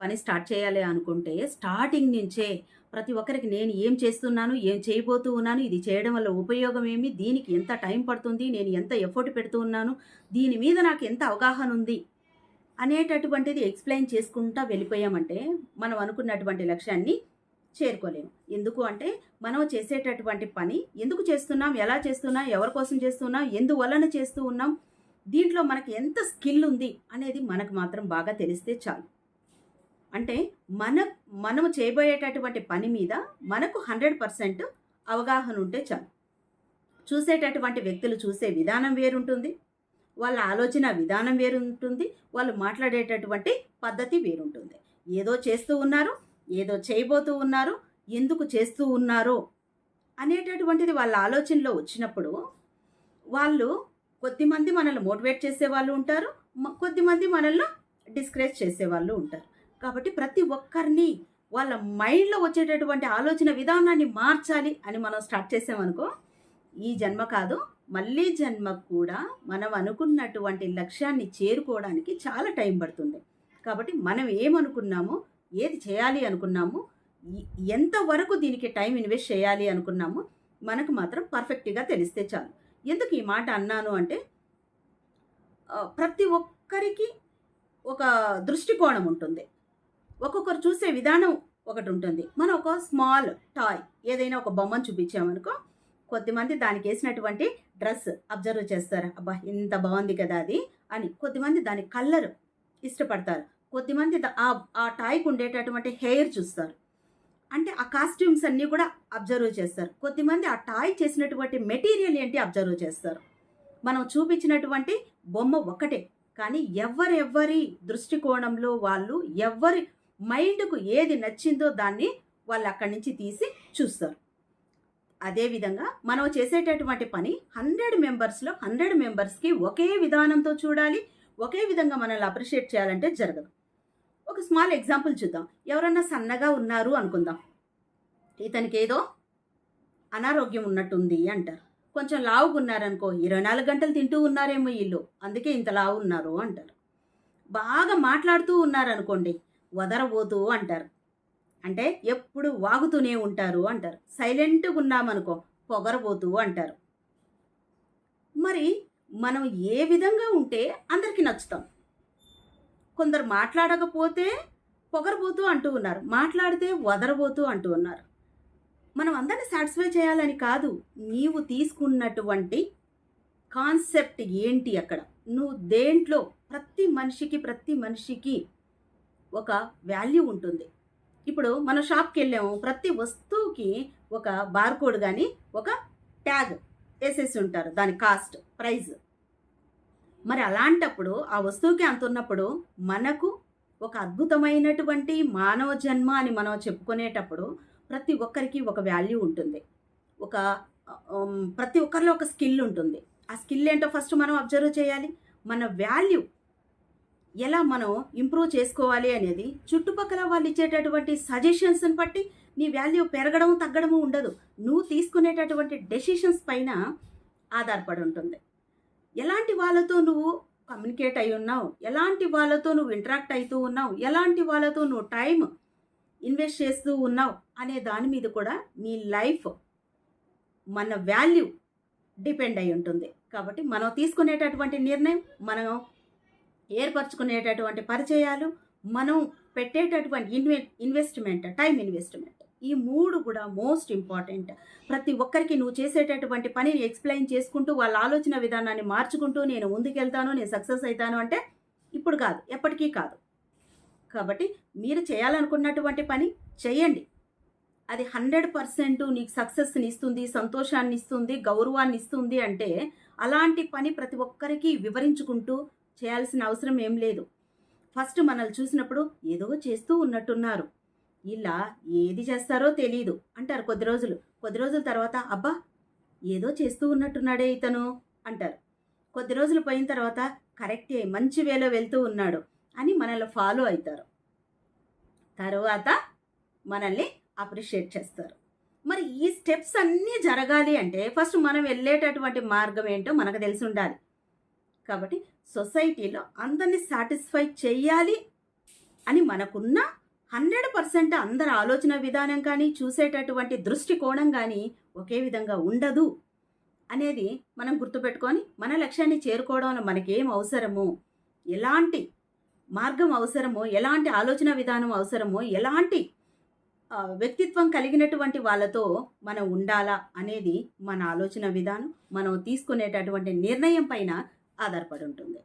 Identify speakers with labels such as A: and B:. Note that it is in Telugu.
A: పని స్టార్ట్ చేయాలి అనుకుంటే స్టార్టింగ్ నుంచే ప్రతి ఒక్కరికి నేను ఏం చేస్తున్నాను ఏం చేయబోతూ ఉన్నాను ఇది చేయడం వల్ల ఉపయోగం ఏమి దీనికి ఎంత టైం పడుతుంది నేను ఎంత ఎఫర్ట్ పెడుతూ ఉన్నాను దీని మీద నాకు ఎంత అవగాహన ఉంది అనేటటువంటిది ఎక్స్ప్లెయిన్ చేసుకుంటా వెళ్ళిపోయామంటే మనం అనుకున్నటువంటి లక్ష్యాన్ని చేరుకోలేము. ఎందుకు అంటే మనం చేసేటటువంటి పని ఎందుకు చేస్తున్నాం ఎలా చేస్తున్నాం ఎవరి కోసం చేస్తున్నాం ఎందువలన చేస్తూ ఉన్నాం దీంట్లో మనకి ఎంత స్కిల్ ఉంది అనేది మనకు మాత్రం బాగా తెలిస్తే చాలు. అంటే మన మనం చేయబోయేటటువంటి పని మీద మనకు హండ్రెడ్ పర్సెంట్ అవగాహన ఉంటే చాలు. చూసేటటువంటి వ్యక్తులు చూసే విధానం వేరుంటుంది. వాళ్ళ ఆలోచన విధానం వేరుంటుంది. వాళ్ళు మాట్లాడేటటువంటి పద్ధతి వేరుంటుంది. ఏదో చేస్తూ ఉన్నారు ఏదో చేయబోతూ ఉన్నారు ఎందుకు చేస్తూ ఉన్నారో అనేటటువంటిది వాళ్ళ ఆలోచనలో వచ్చినప్పుడు వాళ్ళు కొద్దిమంది మనల్ని మోటివేట్ చేసే వాళ్ళు ఉంటారు కొద్దిమంది మనల్ని డిస్కరేజ్ చేసే వాళ్ళు ఉంటారు. కాబట్టి ప్రతి ఒక్కరిని వాళ్ళ మైండ్లో వచ్చేటటువంటి ఆలోచన విధానాన్ని మార్చాలి అని మనం స్టార్ట్ చేసామనుకో ఈ జన్మ కాదు మళ్ళీ జన్మకు కూడా మనం అనుకున్నటువంటి లక్ష్యాన్ని చేరుకోవడానికి చాలా టైం పడుతుంది. కాబట్టి మనం ఏమనుకున్నామో ఏది చేయాలి అనుకున్నాము ఎంతవరకు దీనికి టైం ఇన్వెస్ట్ చేయాలి అనుకున్నామో మనకు మాత్రం పర్ఫెక్ట్గా తెలిస్తే చాలు. ఎందుకు ఈ మాట అన్నాను అంటే ప్రతి ఒక్కరికి ఒక దృష్టికోణం ఉంటుంది. ఒక్కొక్కరు చూసే విధానం ఒకటి ఉంటుంది మనం ఒక స్మాల్ టాయ్ ఏదైనా ఒక బొమ్మను చూపించామనుకో కొద్దిమంది దానికి వేసినటువంటి డ్రెస్ అబ్జర్వ్ చేస్తారు. అబ్బా ఇంత బాగుంది కదా అది అని కొద్దిమంది దాని కలర్ ఇష్టపడతారు. కొద్దిమంది ఆ ఆ టాయ్కి ఉండేటటువంటి హెయిర్ చూస్తారు. అంటే ఆ కాస్ట్యూమ్స్ అన్నీ కూడా అబ్జర్వ్ చేస్తారు. కొద్దిమంది ఆ టాయ్ చేసినటువంటి మెటీరియల్ ఏంటి అబ్జర్వ్ చేస్తారు. మనం చూపించినటువంటి బొమ్మ ఒకటే కానీ ఎవరెవరి దృష్టికోణంలో వాళ్ళు ఎవరి మైండ్కు ఏది నచ్చిందో దాన్ని వాళ్ళు అక్కడి నుంచి తీసి చూస్తారు. అదేవిధంగా మనం చేసేటటువంటి పని హండ్రెడ్ మెంబర్స్లో హండ్రెడ్ మెంబర్స్కి ఒకే విధానంతో చూడాలి ఒకే విధంగా మనల్ని అప్రిషియేట్ చేయాలంటే జరగదు. ఒక స్మాల్ ఎగ్జాంపుల్ చూద్దాం. ఎవరన్నా సన్నగా ఉన్నారు అనుకుందాం. ఇతనికి ఏదో అనారోగ్యం ఉన్నట్టుంది అంటారు. కొంచెం లావుగా ఉన్నారనుకో ఇరవై నాలుగు గంటలు తింటూ ఉన్నారేమో వీళ్ళు. అందుకే ఇంత లావు ఉన్నారు అంటారు. బాగా మాట్లాడుతూ ఉన్నారనుకోండి వదరబోతూ అంటారు. అంటే ఎప్పుడు వాగుతూనే ఉంటారు అంటారు. సైలెంట్గా ఉన్నామనుకో పొగరబోతూ అంటారు. మరి మనం ఏ విధంగా ఉంటే అందరికీ నచ్చుతాం? కొందరు మాట్లాడకపోతే పొగరబోతూ అంటూ ఉన్నారు. మాట్లాడితే వదరబోతూ అంటూ ఉన్నారు. మనం అందరిని సాటిస్ఫై చేయాలని కాదు నీవు తీసుకున్నటువంటి కాన్సెప్ట్ ఏంటి అక్కడ? నువ్వు దేంట్లో? ప్రతి మనిషికి ప్రతి మనిషికి ఒక వాల్యూ ఉంటుంది. ఇప్పుడు మనం షాప్కి వెళ్ళాము ప్రతి వస్తువుకి ఒక బార్కోడ్ కానీ ఒక ట్యాగ్ వేసేసి ఉంటారు. దాని కాస్ట్ ప్రైస్ మరి అలాంటప్పుడు ఆ వస్తువుకి అంత ఉన్నప్పుడు మనకు ఒక అద్భుతమైనటువంటి మానవ జన్మ అని మనం చెప్పుకునేటప్పుడు ప్రతి ఒక్కరికి ఒక వాల్యూ ఉంటుంది. ఒక ప్రతి ఒక్కరిలో ఒక స్కిల్ ఉంటుంది. ఆ స్కిల్ ఏంటో ఫస్ట్ మనం అబ్జర్వ్ చేయాలి. మన వాల్యూ ఎలా మనం ఇంప్రూవ్ చేసుకోవాలి అనేది చుట్టుపక్కల వాళ్ళు ఇచ్చేటటువంటి సజెషన్స్ని బట్టి నీ వాల్యూ పెరగడం తగ్గడము ఉండదు. నువ్వు తీసుకునేటటువంటి డెసిషన్స్ పైన ఆధారపడి ఉంటుంది. ఎలాంటి వాళ్ళతో నువ్వు కమ్యూనికేట్ అయి ఉన్నావు? ఎలాంటి వాళ్ళతో నువ్వు ఇంటరాక్ట్ అవుతూ ఉన్నావు? ఎలాంటి వాళ్ళతో నువ్వు టైం ఇన్వెస్ట్ చేస్తూ ఉన్నావు? అనే దాని మీద కూడా నీ లైఫ్ మన వాల్యూ డిపెండ్ అయి ఉంటుంది. కాబట్టి మనం తీసుకునేటటువంటి నిర్ణయం మనం ఏర్పరచుకునేటటువంటి పరిచయాలు మనం పెట్టేటటువంటి ఇన్వె ఇన్వెస్ట్మెంట్ టైం ఇన్వెస్ట్మెంట్ ఈ మూడు కూడా మోస్ట్ ఇంపార్టెంట్ ప్రతి ఒక్కరికి నువ్వు చేసేటటువంటి పనిని ఎక్స్ప్లెయిన్ చేసుకుంటూ వాళ్ళ ఆలోచన విధానాన్ని మార్చుకుంటూ నేను ముందుకెళ్తాను నేను సక్సెస్ అవుతాను అంటే ఇప్పుడు కాదు ఎప్పటికీ కాదు. కాబట్టి మీరు చేయాలనుకున్నటువంటి పని చేయండి. అది హండ్రెడ్ పర్సెంట్ నీకు సక్సెస్ని ఇస్తుంది సంతోషాన్ని ఇస్తుంది గౌరవాన్ని ఇస్తుంది అంటే అలాంటి పని ప్రతి ఒక్కరికి వివరించుకుంటూ చేయాల్సిన అవసరం ఏం లేదు. ఫస్ట్ మనల్ని చూసినప్పుడు ఏదో చేస్తూ ఉన్నట్టున్నారు. ఇలా ఏది చేస్తారో తెలియదు అంటారు కొద్ది రోజులు. కొద్ది రోజుల తర్వాత అబ్బా ఏదో చేస్తూ ఉన్నట్టున్నాడే ఇతను అంటారు. కొద్ది రోజులు పోయిన తర్వాత కరెక్టే మంచి వేలో వెళ్తూ ఉన్నాడు అని మనల్ని ఫాలో అవుతారు తర్వాత మనల్ని అప్రిషియేట్ చేస్తారు. మరి ఈ స్టెప్స్ అన్నీ జరగాలి అంటే ఫస్ట్ మనం వెళ్ళేటటువంటి మార్గం ఏంటో మనకు తెలిసి ఉండాలి. కాబట్టి సొసైటీలో అందరినీ సాటిస్ఫై చేయాలి అని మనకున్న హండ్రెడ్ పర్సెంట్ అందరి ఆలోచన విధానం కానీ చూసేటటువంటి దృష్టికోణం కానీ ఒకే విధంగా ఉండదు అనేది మనం గుర్తుపెట్టుకొని మన లక్ష్యాన్ని చేరుకోవడంలో మనకేం అవసరమో ఎలాంటి మార్గం అవసరమో ఎలాంటి ఆలోచన విధానం అవసరమో ఎలాంటి వ్యక్తిత్వం కలిగినటువంటి వాళ్ళతో మనం ఉండాలా అనేది మన ఆలోచన విధానం. మనం తీసుకునేటటువంటి నిర్ణయం పైన ఆధారపడి ఉంటుంది.